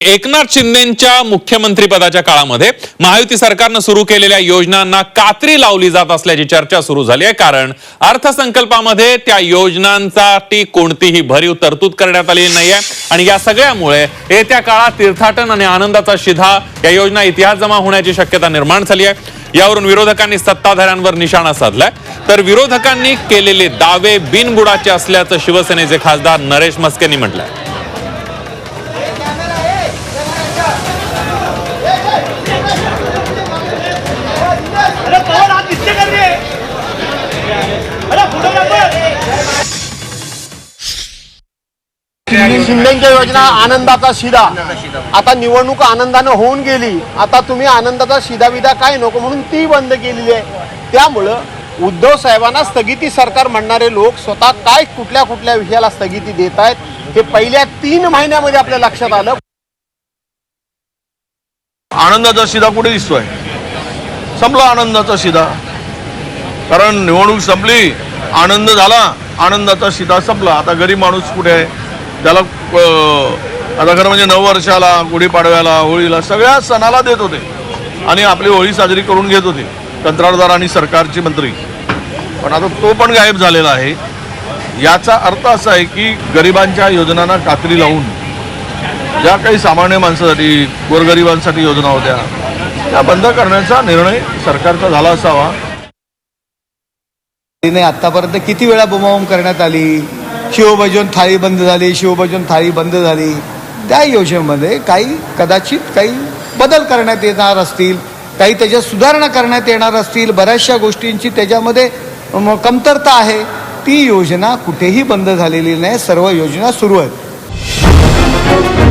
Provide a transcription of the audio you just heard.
एकनाथ शिंदेच्या मुख्यमंत्रीपदाच्या काळामध्ये महायुती सरकारनं सुरू केलेल्या योजनांना कात्री लावली जात असल्याची चर्चा सुरू झाली आहे. कारण अर्थसंकल्पामध्ये त्या योजनांसाठी कोणतीही भरीव तरतूद करण्यात आलेली नाहीये. आणि या सगळ्यामुळे येत्या काळात तीर्थाटन आणि आनंदाचा शिधा या योजना इतिहास जमा होण्याची शक्यता निर्माण झाली आहे. यावरून विरोधकांनी सत्ताधाऱ्यांवर निशाणा साधलाय. तर विरोधकांनी केलेले दावे बिनबुडाचे असल्याचं शिवसेनेचे खासदार नरेश मस्केंनी म्हटलंय. शिंदेच्या योजना आनंदाचा शिदा आता निवडणूक आनंदानं होऊन गेली. आता तुम्ही आनंदाचा शिदा विदा काय नको म्हणून ती बंद केलेली आहे. त्यामुळं उद्धव साहेबांना स्थगिती सरकार म्हणणारे लोक स्वतः काय कुठल्या कुठल्या विषयाला स्थगिती देत आहेत हे पहिल्या तीन महिन्यामध्ये आपल्या लक्षात आलं. आनंदाचा शिदा कुठे दिसतोय? संपला आनंदाचा शिदा कारण निवडणूक संपली आनंद झाला. आनंदाचा शिदा संपला. आता गरीब माणूस कुठे आहे? त्याला आता खरं म्हणजे नववर्षाला गुढीपाडव्याला होळीला सगळ्या सणाला देत होते. आणि आपली होळी साजरी करून घेत होते. कंत्राटदार आणि सरकारचे मंत्री. पण आता तो पण गायब झालेला आहे. याचा अर्थ असा आहे की गरिबांच्या योजनांना कात्री लावून ज्या काही सामान्य माणसासाठी गोरगरिबांसाठी योजना होत्या त्या बंद करण्याचा निर्णय सरकारचा झाला असावा. तिने आतापर्यंत किती वेळा बुमाबुम करण्यात आली? शिवभजन थाळी बंद झाली शिवभजन थाळी बंद झाली. त्या योजनेमध्ये काही कदाचित काही बदल करण्यात येणार असतील काही त्याच्यात सुधारणा करण्यात येणार असतील बऱ्याचशा गोष्टींची त्याच्यामध्ये कमतरता आहे. ती योजना कुठेही बंद झालेली नाही. सर्व योजना सुरू आहेत.